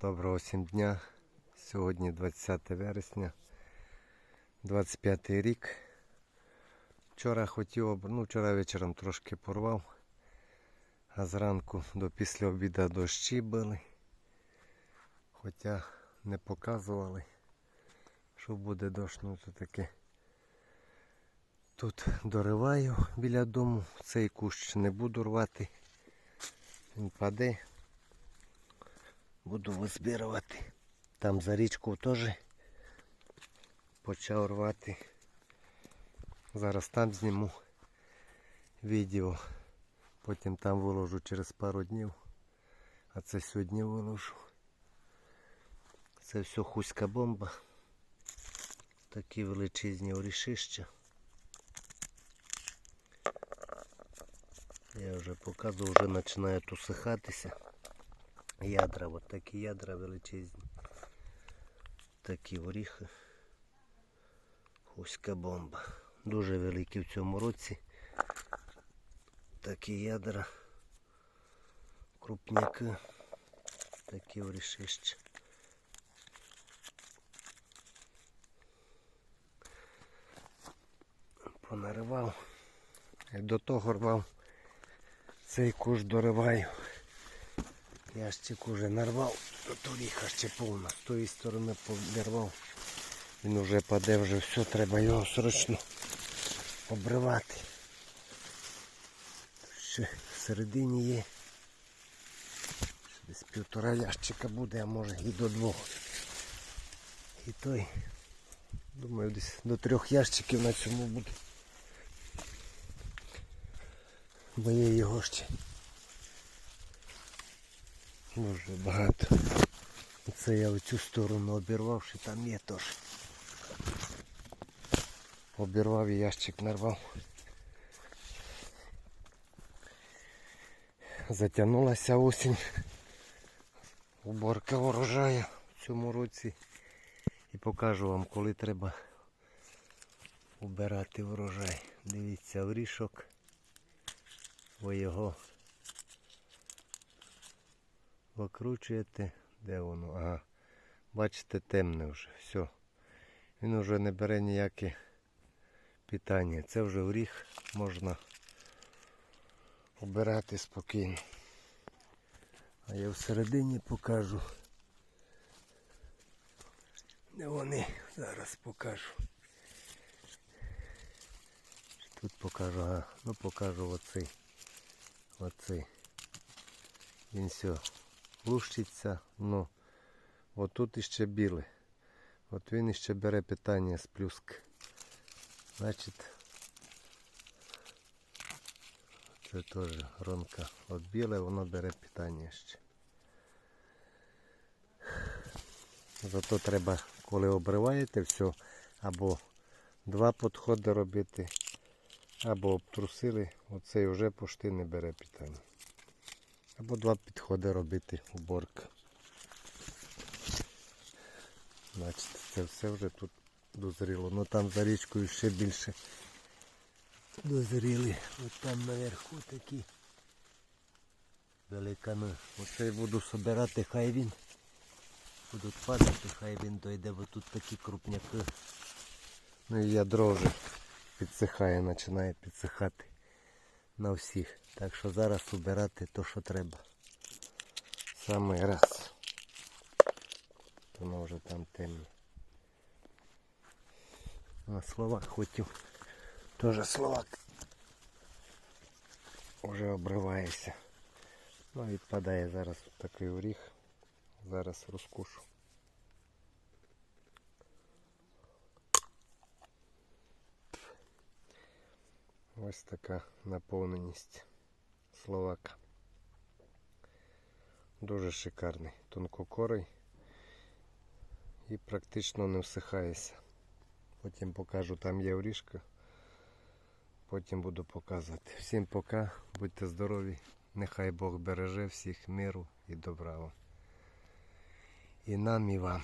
Доброго всім дня. Сьогодні 20 вересня, 25 рік. Вчора хотів, ну вчора вечором трошки порвав, а зранку до після обіду дощі били. Хоча не показували, що буде дощ, ну то таке. Тут дориваю біля дому, цей кущ не буду рвати. Він паде. Буду визбирувати. Там за річку теж почав рвати. Зараз там зніму відео. Потім там виложу через пару днів. А це сьогодні виложу. Це все хуська бомба. Такі величезні орішища. Я вже показував, вже починають усихатися. Ядра, от такі ядра величезні. Такі оріхи. Хуська бомба. Дуже великі в цьому році. Такі ядра. Крупняки. Такі орішища. Понаривав. Як до того рвав. Цей куш дориваю. Ящик уже нарвав, тут оріха ще повна, з тої сторони подервав. Він уже паде, вже все, треба його срочно обривати. Ще всередині є. Десь півтора ящика буде, а може і до двох. І той, думаю, десь до трьох ящиків на цьому буде. Бо є його ще. Дуже багато. Це я в цю сторону обірвав, що там є теж. Обірвав і ящик нарвав. Затягнулася осінь. Уборка урожаю в цьому році. І покажу вам, коли треба убирати врожай. Дивіться, орішок. Ви його викручуєте, де воно? Ага. Бачите, темне вже. Все. Він вже не бере ніяке питання. Це вже оріх можна обирати спокійно. А я всередині покажу. Де вони? Зараз покажу. Тут покажу, ага. ну покажу оцей. Оцей. Він все лущиться, ну отут іще біле. От він іще бере питання з плюск. Значить, це теж гронка. От біле, воно бере питання ще. Зато треба, коли обриваєте все, або два підходи робити, або обтрусили, оцей вже пошти не бере питання. Або два підходи робити уборка. Значить, це все вже тут дозріло. Ну там за річкою ще більше дозріли. От там наверху такі великани. Оце я буду собирати, хай він. Будуть падати, хай він дойде, бо тут такі крупняки. Ну і ядро вже підсихає, починає підсихати на всіх. Так що зараз убирати то, що треба. Самий раз. Воно вже там темне. На словак хотів. Теж словак. Уже обривається. Ну відпадає зараз такий оріх. Зараз розкушу. Ось така наповненість словака. Дуже шикарний, тонкокорий і практично не всихається. Потім покажу, там є орішка. Потім буду показувати. Всім пока, будьте здорові, нехай Бог береже всіх миру і добра вам. І нам, і вам.